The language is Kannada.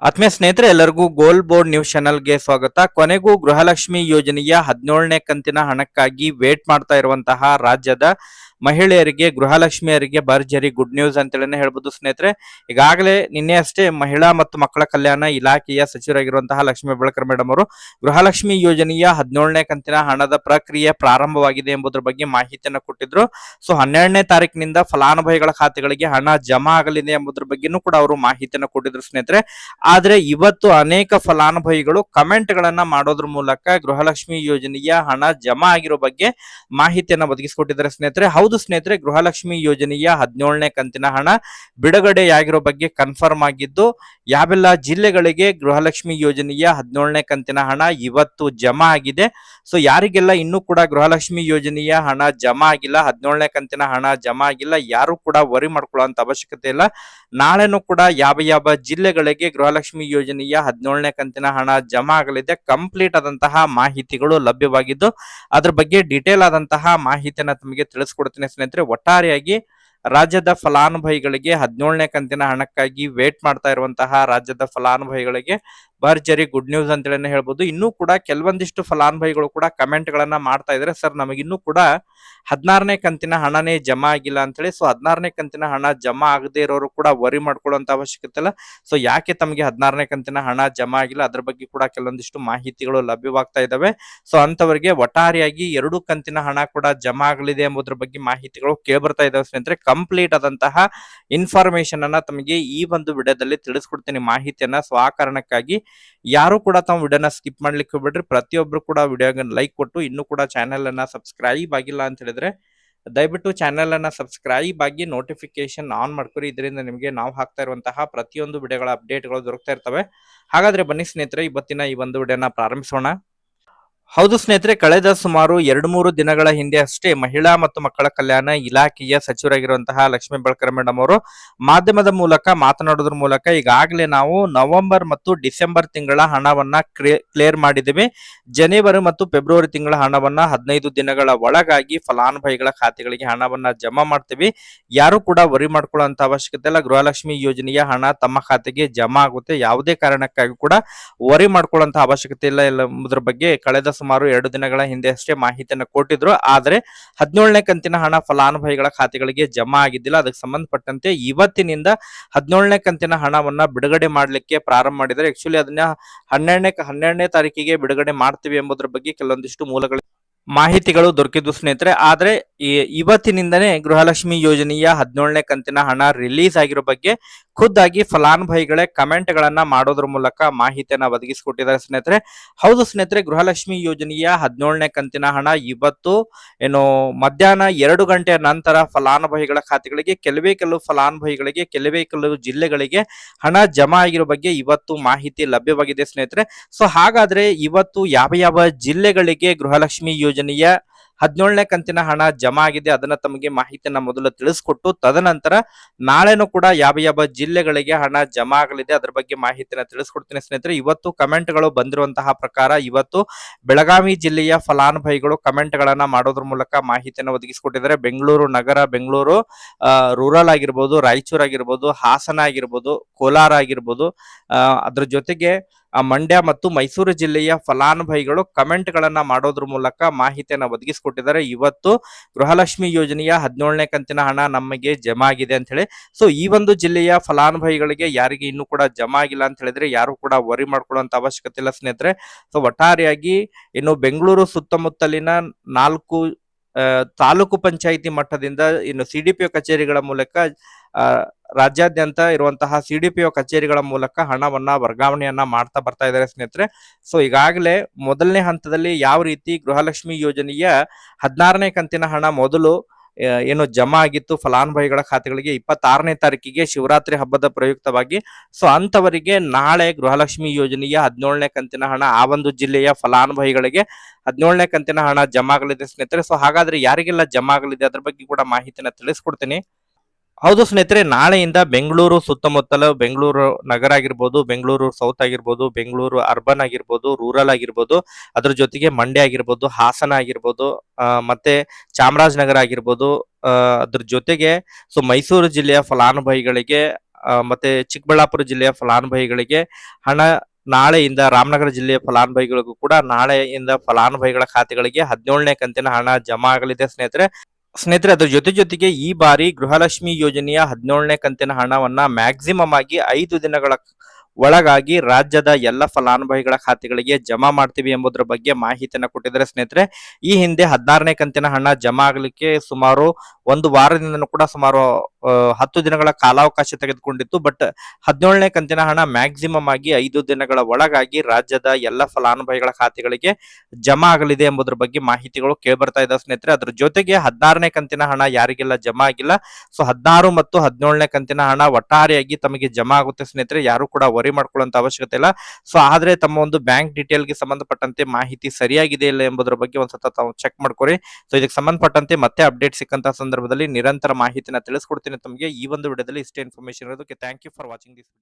ಆತ್ಮೀಯ ಸ್ನೇಹಿತರೆ, ಎಲ್ಲರಿಗೂ ಗೋಲ್ ಬೋರ್ಡ್ ನ್ಯೂಸ್ ಚಾನೆಲ್ಗೆ ಸ್ವಾಗತ. ಕೊನೆಗೂ ಗೃಹಲಕ್ಷ್ಮಿ ಯೋಜನೆಯ ಹದಿನೇಳನೇ ಕಂತಿನ ಹಣಕ್ಕಾಗಿ ವೇಟ್ ಮಾಡ್ತಾ ಇರುವಂತಹ ರಾಜ್ಯದ ಮಹಿಳೆಯರಿಗೆ, ಗೃಹಲಕ್ಷ್ಮಿಯರಿಗೆ ಭರ್ಜರಿ ಗುಡ್ ನ್ಯೂಸ್ ಅಂತೇಳಿ ಹೇಳ್ಬೋದು ಸ್ನೇಹಿತರೆ. ಈಗಾಗಲೇ ನಿನ್ನೆ ಅಷ್ಟೇ ಮಹಿಳಾ ಮತ್ತು ಮಕ್ಕಳ ಕಲ್ಯಾಣ ಇಲಾಖೆಯ ಸಚಿವರಾಗಿರುವಂತಹ ಲಕ್ಷ್ಮೀ ಬೆಳಕರ್ ಮೇಡಮ್ ಅವರು ಗೃಹಲಕ್ಷ್ಮಿ ಯೋಜನೆಯ ಹದಿನೇಳನೇ ಕಂತಿನ ಹಣದ ಪ್ರಕ್ರಿಯೆ ಪ್ರಾರಂಭವಾಗಿದೆ ಎಂಬುದರ ಬಗ್ಗೆ ಮಾಹಿತಿಯನ್ನು ಕೊಟ್ಟಿದ್ರು. ಸೊ, ಹನ್ನೆರಡನೇ ತಾರೀಕಿನಿಂದ ಫಲಾನುಭವಿಗಳ ಖಾತೆಗಳಿಗೆ ಹಣ ಜಮಾ ಆಗಲಿದೆ ಎಂಬುದರ ಬಗ್ಗೆನೂ ಕೂಡ ಅವರು ಮಾಹಿತಿಯನ್ನು ಕೊಟ್ಟಿದ್ರು ಸ್ನೇಹಿತರೆ. ಆದ್ರೆ ಇವತ್ತು ಅನೇಕ ಫಲಾನುಭವಿಗಳು ಕಮೆಂಟ್ ಗಳನ್ನ ಮಾಡೋದ್ರ ಮೂಲಕ ಗೃಹಲಕ್ಷ್ಮಿ ಯೋಜನೆಯ ಹಣ ಜಮಾ ಆಗಿರೋ ಬಗ್ಗೆ ಮಾಹಿತಿಯನ್ನ ಒದಗಿಸಿಕೊಟ್ಟಿದ್ದಾರೆ ಸ್ನೇಹಿತರೆ. ಹೌದು ಸ್ನೇಹಿತರೆ, ಗೃಹಲಕ್ಷ್ಮಿ ಯೋಜನೆಯ ಹದಿನೇಳನೇ ಕಂತಿನ ಹಣ ಬಿಡುಗಡೆಯಾಗಿರೋ ಬಗ್ಗೆ ಕನ್ಫರ್ಮ್ ಆಗಿದ್ದು, ಯಾವೆಲ್ಲ ಜಿಲ್ಲೆಗಳಿಗೆ ಗೃಹಲಕ್ಷ್ಮಿ ಯೋಜನೆಯ ಹದಿನೇಳನೇ ಕಂತಿನ ಹಣ ಇವತ್ತು ಜಮಾ ಆಗಿದೆ. ಸೊ ಯಾರಿಗೆಲ್ಲ ಇನ್ನೂ ಕೂಡ ಗೃಹಲಕ್ಷ್ಮಿ ಯೋಜನೆಯ ಹಣ ಜಮಾ ಆಗಿಲ್ಲ, ಹದಿನೇಳನೇ ಕಂತಿನ ಹಣ ಜಮಾ ಆಗಿಲ್ಲ, ಯಾರು ಕೂಡ ವರಿ ಮಾಡ್ಕೊಳ್ಳುವಂತ ಅವಶ್ಯಕತೆ ಇಲ್ಲ. ನಾಳೆನೂ ಕೂಡ ಯಾವ ಯಾವ ಜಿಲ್ಲೆಗಳಿಗೆ ಗೃಹಲಕ್ಷ್ಮಿ ಯೋಜನೆಯ ಹದಿನೇಳನೇ ಕಂತಿನ ಹಣ ಜಮಾ ಆಗಲಿದೆ ಕಂಪ್ಲೀಟ್ ಆದಂತಹ ಮಾಹಿತಿಗಳು ಲಭ್ಯವಾಗಿದ್ದು, ಅದ್ರ ಬಗ್ಗೆ ಡೀಟೇಲ್ ಆದಂತಹ ಮಾಹಿತಿಯನ್ನ ತಮಗೆ ತಿಳಿಸ್ಕೊಡ್ತೀನಿ. ಸ್ನೇಹಿತರೆ ಒಟ್ಟಾರೆಯಾಗಿ ರಾಜ್ಯದ ಫಲಾನುಭವಿಗಳಿಗೆ ಹದಿನೇಳನೇ ಕಂತಿನ ಹಣಕ್ಕಾಗಿ ವೇಟ್ ಮಾಡ್ತಾ ಇರುವಂತಹ ರಾಜ್ಯದ ಫಲಾನುಭವಿಗಳಿಗೆ ಭರ್ಜರಿ ಗುಡ್ ನ್ಯೂಸ್ ಅಂತೇಳಿ ಹೇಳ್ಬೋದು. ಇನ್ನೂ ಕೂಡ ಕೆಲವೊಂದಿಷ್ಟು ಫಲಾನುಭವಿಗಳು ಕೂಡ ಕಮೆಂಟ್ ಗಳನ್ನ ಮಾಡ್ತಾ ಇದ್ರೆ ಸರ್, ನಮಗಿನ್ನೂ ಕೂಡ ಹದಿನಾರನೇ ಕಂತಿನ ಹಣನೇ ಜಮಾ ಆಗಿಲ್ಲ ಅಂತೇಳಿ, ಸೊ ಹದಿನಾರನೇ ಕಂತಿನ ಹಣ ಜಮಾ ಆಗದೆ ಇರೋರು ಕೂಡ ವರಿ ಮಾಡ್ಕೊಳ್ಳುವಂತ ಅವಶ್ಯಕತೆ ಇಲ್ಲ. ಸೊ ಯಾಕೆ ತಮಗೆ ಹದಿನಾರನೇ ಕಂತಿನ ಹಣ ಜಮಾ ಆಗಿಲ್ಲ? ಅದ್ರ ಬಗ್ಗೆ ಕೂಡ ಕೆಲವೊಂದಿಷ್ಟು ಮಾಹಿತಿಗಳು ಲಭ್ಯವಾಗ್ತಾ ಇದಾವೆ ಸೊ ಅಂತವರಿಗೆ ಒಟ್ಟಾರೆಯಾಗಿ ಎರಡು ಕಂತಿನ ಹಣ ಕೂಡ ಜಮಾ ಆಗಲಿದೆ ಎಂಬುದ್ರ ಬಗ್ಗೆ ಮಾಹಿತಿಗಳು ಕೇಳ್ಬರ್ತಾ ಇದಾವೆ ಸ್ನೇಹಿತರೆ. ಕಂಪ್ಲೀಟ್ ಆದಂತಹ ಇನ್ಫಾರ್ಮೇಶನ್ ಅನ್ನ ತಮಗೆ ಈ ಒಂದು ವಿಡಿಯೋದಲ್ಲಿ ತಿಳಿಸ್ಕೊಡ್ತೀನಿ ಮಾಹಿತಿಯನ್ನ. ಸೊ ಆ ಕಾರಣಕ್ಕಾಗಿ ಯಾರು ಕೂಡ ತಾವು ವಿಡಿಯೋನ ಸ್ಕಿಪ್ ಮಾಡ್ಲಿಕ್ಕೆ ಹೋಗ್ಬೇಡ್ರಿ. ಪ್ರತಿಯೊಬ್ರು ಕೂಡ ವಿಡಿಯೋಗೆ ಲೈಕ್ ಕೊಟ್ಟು ಇನ್ನು ಕೂಡ ಚಾನೆಲ್ ಅನ್ನ ಸಬ್ಸ್ಕ್ರೈಬ್ ಆಗಿಲ್ಲ ಅಂತ ಹೇಳಿದ್ರೆ ದಯವಿಟ್ಟು ಚಾನೆಲ್ ಅನ್ನ ಸಬ್ಸ್ಕ್ರೈಬ್ ಆಗಿ ನೋಟಿಫಿಕೇಶನ್ ಆನ್ ಮಾಡ್ಕೊರಿ. ಇದರಿಂದ ನಿಮಗೆ ನಾವು ಹಾಕ್ತಾ ಇರುವಂತಹ ಪ್ರತಿಯೊಂದು ವಿಡಿಯೋಗಳ ಅಪ್ಡೇಟ್ಗಳು ದೊರಕ್ತಾ ಇರ್ತವೆ. ಹಾಗಾದ್ರೆ ಬನ್ನಿ ಸ್ನೇಹಿತರೆ, ಇವತ್ತಿನ ಈ ಒಂದು ವಿಡಿಯೋನ ಪ್ರಾರಂಭಿಸೋಣ. ಹೌದು ಸ್ನೇಹಿತರೆ, ಕಳೆದ ಸುಮಾರು ಎರಡು ಮೂರು ದಿನಗಳ ಹಿಂದೆ ಅಷ್ಟೇ ಮಹಿಳಾ ಮತ್ತು ಮಕ್ಕಳ ಕಲ್ಯಾಣ ಇಲಾಖೆಯ ಸಚಿವರಾಗಿರುವಂತಹ ಲಕ್ಷ್ಮೀ ಬಳ್ಕರ್ ಮೇಡಮ್ ಅವರು ಮಾಧ್ಯಮದ ಮೂಲಕ, ಮಾತನಾಡೋದ್ರ ಮೂಲಕ ಈಗಾಗಲೇ ನಾವು ನವೆಂಬರ್ ಮತ್ತು ಡಿಸೆಂಬರ್ ತಿಂಗಳ ಹಣವನ್ನ ಕ್ಲಿಯರ್ ಮಾಡಿದ್ದೀವಿ. ಜನವರಿ ಮತ್ತು ಫೆಬ್ರವರಿ ತಿಂಗಳ ಹಣವನ್ನ ಹದಿನೈದು ದಿನಗಳ ಒಳಗಾಗಿ ಫಲಾನುಭವಿಗಳ ಖಾತೆಗಳಿಗೆ ಹಣವನ್ನ ಜಮಾ ಮಾಡ್ತೀವಿ. ಯಾರು ಕೂಡ ವರಿ ಮಾಡ್ಕೊಳ್ಳುವಂತ ಅವಶ್ಯಕತೆ ಇಲ್ಲ. ಗೃಹಲಕ್ಷ್ಮಿ ಯೋಜನೆಯ ಹಣ ತಮ್ಮ ಖಾತೆಗೆ ಜಮಾ ಆಗುತ್ತೆ. ಯಾವುದೇ ಕಾರಣಕ್ಕಾಗಿ ಕೂಡ ವರಿ ಮಾಡ್ಕೊಳ್ಳುವಂತ ಅವಶ್ಯಕತೆ ಇಲ್ಲ ಎಂಬುದರ ಬಗ್ಗೆ ಕಳೆದ ಸುಮಾರು ಎರಡು ದಿನಗಳ ಹಿಂದೆ ಅಷ್ಟೇ ಮಾಹಿತಿಯನ್ನು ಕೊಟ್ಟಿದ್ರು. ಆದರೆ ಹದಿನೇಳನೇ ಕಂತಿನ ಹಣ ಫಲಾನುಭವಿಗಳ ಖಾತೆಗಳಿಗೆ ಜಮಾ ಆಗಿದ್ದಿಲ್ಲ. ಅದಕ್ಕೆ ಸಂಬಂಧಪಟ್ಟಂತೆ ಇವತ್ತಿನಿಂದ ಹದಿನೇಳನೇ ಕಂತಿನ ಹಣವನ್ನ ಬಿಡುಗಡೆ ಮಾಡಲಿಕ್ಕೆ ಪ್ರಾರಂಭ ಮಾಡಿದ್ದಾರೆ. ಆಕ್ಚುಲಿ ಅದನ್ನ ಹನ್ನೆರಡನೇ ಹನ್ನೆರಡನೇ ತಾರೀಕಿಗೆ ಬಿಡುಗಡೆ ಮಾಡ್ತೀವಿ ಎಂಬುದರ ಬಗ್ಗೆ ಕೆಲವೊಂದಿಷ್ಟು ಮೂಲಗಳು ಮಾಹಿತಿಗಳು ದೊರಕಿದ್ವು ಸ್ನೇಹಿತರೆ. ಆದ್ರೆ ಇವತ್ತಿನಿಂದನೇ ಗೃಹಲಕ್ಷ್ಮಿ ಯೋಜನೆಯ ಹದಿನೇಳನೇ ಕಂತಿನ ಹಣ ರಿಲೀಸ್ ಆಗಿರೋ ಬಗ್ಗೆ ಖುದ್ದಾಗಿ ಫಲಾನುಭವಿಗಳೇ ಕಮೆಂಟ್ ಗಳನ್ನ ಮಾಡೋದ್ರ ಮೂಲಕ ಮಾಹಿತಿಯನ್ನ ಒದಗಿಸಿಕೊಟ್ಟಿದ್ದಾರೆ ಸ್ನೇಹಿತರೆ. ಹೌದು ಸ್ನೇಹಿತರೆ, ಗೃಹಲಕ್ಷ್ಮಿ ಯೋಜನೆಯ ಹದಿನೇಳನೇ ಕಂತಿನ ಹಣ ಇವತ್ತು ಏನು ಮಧ್ಯಾಹ್ನ ಎರಡು ಗಂಟೆಯ ನಂತರ ಫಲಾನುಭವಿಗಳ ಖಾತೆಗಳಿಗೆ, ಕೆಲವೇ ಕೆಲವು ಫಲಾನುಭವಿಗಳಿಗೆ, ಕೆಲವೇ ಕೆಲವು ಜಿಲ್ಲೆಗಳಿಗೆ ಹಣ ಜಮಾ ಆಗಿರೋ ಬಗ್ಗೆ ಇವತ್ತು ಮಾಹಿತಿ ಲಭ್ಯವಾಗಿದೆ ಸ್ನೇಹಿತರೆ. ಸೊ ಹಾಗಾದ್ರೆ ಇವತ್ತು ಯಾವ ಯಾವ ಜಿಲ್ಲೆಗಳಿಗೆ ಗೃಹಲಕ್ಷ್ಮಿ ಯೋಜನೆಯ ಹದಿನೇಳನೇ ಕಂತಿನ ಹಣ ಜಮಾ ಆಗಿದೆ ಅದನ್ನ ತಮಗೆ ಮಾಹಿತಿಯನ್ನ ಮೊದಲು ತಿಳಿಸ್ಕೊಟ್ಟು ತದನಂತರ ನಾಳೆನೂ ಕೂಡ ಯಾವ ಯಾವ ಜಿಲ್ಲೆಗಳಿಗೆ ಹಣ ಜಮಾ ಆಗಲಿದೆ ಅದ್ರ ಬಗ್ಗೆ ಮಾಹಿತಿಯನ್ನ ತಿಳಿಸ್ಕೊಡ್ತೀನಿ ಸ್ನೇಹಿತರೆ. ಇವತ್ತು ಕಮೆಂಟ್ಗಳು ಬಂದಿರುವಂತಹ ಪ್ರಕಾರ ಇವತ್ತು ಬೆಳಗಾವಿ ಜಿಲ್ಲೆಯ ಫಲಾನುಭವಿಗಳು ಕಮೆಂಟ್ ಗಳನ್ನ ಮಾಡೋದ್ರ ಮೂಲಕ ಮಾಹಿತಿಯನ್ನ ಒದಗಿಸಿಕೊಟ್ಟಿದ್ದಾರೆ. ಬೆಂಗಳೂರು ನಗರ, ಬೆಂಗಳೂರು ರೂರಲ್ ಆಗಿರ್ಬೋದು, ರಾಯಚೂರು ಆಗಿರ್ಬೋದು, ಹಾಸನ ಆಗಿರ್ಬೋದು, ಕೋಲಾರ ಆಗಿರ್ಬೋದು ಅದ್ರ ಜೊತೆಗೆ ಆ, ಮಂಡ್ಯ ಮತ್ತು ಮೈಸೂರು ಜಿಲ್ಲೆಯ ಫಲಾನುಭವಿಗಳು ಕಮೆಂಟ್ ಗಳನ್ನ ಮಾಡೋದ್ರ ಮೂಲಕ ಮಾಹಿತಿಯನ್ನ ಒದಗಿಸಿಕೊಟ್ಟಿದ್ದಾರೆ. ಇವತ್ತು ಗೃಹಲಕ್ಷ್ಮಿ ಯೋಜನೆಯ ಹದಿನೇಳನೇ ಕಂತಿನ ಹಣ ನಮಗೆ ಜಮಾ ಆಗಿದೆ ಅಂತ ಹೇಳಿ. ಸೊ ಈ ಒಂದು ಜಿಲ್ಲೆಯ ಫಲಾನುಭವಿಗಳಿಗೆ ಯಾರಿಗೆ ಇನ್ನೂ ಕೂಡ ಜಮಾ ಆಗಿಲ್ಲ ಅಂತ ಹೇಳಿದ್ರೆ ಯಾರು ಕೂಡ ವರಿ ಮಾಡ್ಕೊಳ್ಳುವಂತ ಅವಶ್ಯಕತೆ ಇಲ್ಲ ಸ್ನೇಹಿತರೆ. ಸೊ ಒಟ್ಟಾರೆಯಾಗಿ ಇನ್ನು ಬೆಂಗಳೂರು ಸುತ್ತಮುತ್ತಲಿನ ನಾಲ್ಕು ತಾಲೂಕು ಪಂಚಾಯಿತಿ ಮಟ್ಟದಿಂದ ಇನ್ನು ಸಿಡಿಪಿಒ ಕಚೇರಿಗಳ ಮೂಲಕ ರಾಜ್ಯಾದ್ಯಂತ ಇರುವಂತಹ ಸಿ ಡಿ ಪಿ ಒ ಕಚೇರಿಗಳ ಮೂಲಕ ಹಣವನ್ನ ವರ್ಗಾವಣೆಯನ್ನ ಮಾಡ್ತಾ ಬರ್ತಾ ಇದ್ದಾರೆ ಸ್ನೇಹಿತರೆ. ಸೊ ಈಗಾಗಲೇ ಮೊದಲನೇ ಹಂತದಲ್ಲಿ ಯಾವ ರೀತಿ ಗೃಹಲಕ್ಷ್ಮಿ ಯೋಜನೆಯ ಹದಿನಾರನೇ ಕಂತಿನ ಹಣ ಮೊದಲು ಏನು ಜಮಾ ಆಗಿತ್ತು, ಫಲಾನುಭವಿಗಳ ಖಾತೆಗಳಿಗೆ ಇಪ್ಪತ್ತಾರನೇ ತಾರೀಕಿಗೆ ಶಿವರಾತ್ರಿ ಹಬ್ಬದ ಪ್ರಯುಕ್ತವಾಗಿ ಸೊ ಅಂತವರಿಗೆ ನಾಳೆ ಗೃಹಲಕ್ಷ್ಮಿ ಯೋಜನೆಯ ಹದಿನೇಳನೇ ಕಂತಿನ ಹಣ, ಆ ಒಂದು ಜಿಲ್ಲೆಯ ಫಲಾನುಭವಿಗಳಿಗೆ ಹದಿನೇಳನೇ ಕಂತಿನ ಹಣ ಜಮಾ ಆಗಲಿದೆ ಸ್ನೇಹಿತರೆ. ಸೊ ಹಾಗಾದ್ರೆ ಯಾರಿಗೆಲ್ಲ ಜಮಾ ಆಗಲಿದೆ? ಅದ್ರ ಬಗ್ಗೆ ಕೂಡ ಮಾಹಿತಿನ ತಿಳಿಸ್ಕೊಡ್ತೀನಿ. ಹೌದು ಸ್ನೇಹಿತರೆ, ನಾಳೆಯಿಂದ ಬೆಂಗಳೂರು ಸುತ್ತಮುತ್ತಲ ಬೆಂಗಳೂರು ನಗರ ಆಗಿರ್ಬೋದು, ಬೆಂಗಳೂರು ಸೌತ್ ಆಗಿರ್ಬೋದು, ಬೆಂಗಳೂರು ಅರ್ಬನ್ ಆಗಿರ್ಬೋದು, ರೂರಲ್ ಆಗಿರ್ಬೋದು, ಅದ್ರ ಜೊತೆಗೆ ಮಂಡ್ಯ ಆಗಿರ್ಬೋದು, ಹಾಸನ ಆಗಿರ್ಬೋದು ಮತ್ತೆ ಚಾಮರಾಜನಗರ ಆಗಿರ್ಬೋದು ಅದ್ರ ಜೊತೆಗೆ ಸೊ ಮೈಸೂರು ಜಿಲ್ಲೆಯ ಫಲಾನುಭವಿಗಳಿಗೆ ಮತ್ತೆ ಚಿಕ್ಕಬಳ್ಳಾಪುರ ಜಿಲ್ಲೆಯ ಫಲಾನುಭವಿಗಳಿಗೆ ಹಣ ನಾಳೆಯಿಂದ ರಾಮನಗರ ಜಿಲ್ಲೆಯ ಫಲಾನುಭವಿಗಳಿಗೂ ಕೂಡ ನಾಳೆಯಿಂದ ಫಲಾನುಭವಿಗಳ ಖಾತೆಗಳಿಗೆ ಹದಿನೇಳನೇ ಕಂತಿನ ಹಣ ಜಮಾ ಆಗಲಿದೆ ಸ್ನೇಹಿತರೆ. ಸ್ನೇಹಿತರೆ ಅದರ ಜೊತೆ ಜೊತೆಗೆ ಈ ಬಾರಿ ಗೃಹಲಕ್ಷ್ಮಿ ಯೋಜನೆಯ ಹದಿನೇಳನೇ ಕಂತಿನ ಹಣವನ್ನ ಮ್ಯಾಕ್ಸಿಮಮ್ ಆಗಿ ಐದು ದಿನಗಳ ಒಳಗಾಗಿ ರಾಜ್ಯದ ಎಲ್ಲ ಫಲಾನುಭವಿಗಳ ಖಾತೆಗಳಿಗೆ ಜಮಾ ಮಾಡ್ತೀವಿ ಎಂಬುದರ ಬಗ್ಗೆ ಮಾಹಿತಿಯನ್ನು ಕೊಟ್ಟಿದ್ದಾರೆ ಸ್ನೇಹಿತರೆ. ಈ ಹಿಂದೆ ಹದಿನಾರನೇ ಕಂತಿನ ಹಣ ಜಮಾ ಆಗಲಿಕ್ಕೆ ಸುಮಾರು ಒಂದು ವಾರದಿಂದನೂ ಕೂಡ ಸುಮಾರು ಹತ್ತು ದಿನಗಳ ಕಾಲಾವಕಾಶ ತೆಗೆದುಕೊಂಡಿತ್ತು. ಬಟ್ ಹದಿನೇಳನೇ ಕಂತಿನ ಹಣ ಮ್ಯಾಕ್ಸಿಮಮ್ ಆಗಿ ಐದು ದಿನಗಳ ಒಳಗಾಗಿ ರಾಜ್ಯದ ಎಲ್ಲ ಫಲಾನುಭವಿಗಳ ಖಾತೆಗಳಿಗೆ ಜಮಾ ಆಗಲಿದೆ ಎಂಬುದರ ಬಗ್ಗೆ ಮಾಹಿತಿಗಳು ಕೇಳ್ಬರ್ತಾ ಇದ್ದಾವೆ ಸ್ನೇಹಿತರೆ. ಅದ್ರ ಜೊತೆಗೆ ಹದಿನಾರನೇ ಕಂತಿನ ಹಣ ಯಾರಿಗೆಲ್ಲ ಜಮಾ ಆಗಿಲ್ಲ. ಸೊ ಹದಿನಾರು ಮತ್ತು ಹದಿನೇಳನೇ ಕಂತಿನ ಹಣ ಒಟ್ಟಾರೆಯಾಗಿ ತಮಗೆ ಜಮಾ ಆಗುತ್ತೆ ಸ್ನೇಹಿತರೆ. ಯಾರು ಕೂಡ ವರಿ ಮಾಡ್ಕೊಳ್ಳುವಂತ ಅವಶ್ಯಕತೆ ಇಲ್ಲ. ಸೊ ಆದ್ರೆ ತಮ್ಮ ಒಂದು ಬ್ಯಾಂಕ್ ಡೀಟೇಲ್ಗೆ ಸಂಬಂಧಪಟ್ಟಂತೆ ಮಾಹಿತಿ ಸರಿಯಾಗಿದೆ ಇಲ್ಲ ಎಂಬುದರ ಬಗ್ಗೆ ಒಂದ್ಸತ ತಾವು ಚೆಕ್ ಮಾಡ್ಕೊರಿ. ಸೊ ಇದಕ್ಕೆ ಸಂಬಂಧಪಟ್ಟಂತೆ ಮತ್ತೆ ಅಪ್ಡೇಟ್ ಸಿಕ್ಕಂತ ಸಂದರ್ಭದಲ್ಲಿ ನಿರಂತರ ಮಾಹಿತಿನ ತಿಳಿಸ್ಕೊಡ್ತೀನಿ ತಮಗೆ. ಈ ಒಂದು ವಿಡಿಯೋದಲ್ಲಿ ಇಷ್ಟೇ ಇನ್ಫಾರ್ಮೇಶನ್ ಇರೋದಕ್ಕೆ thank you for watching this video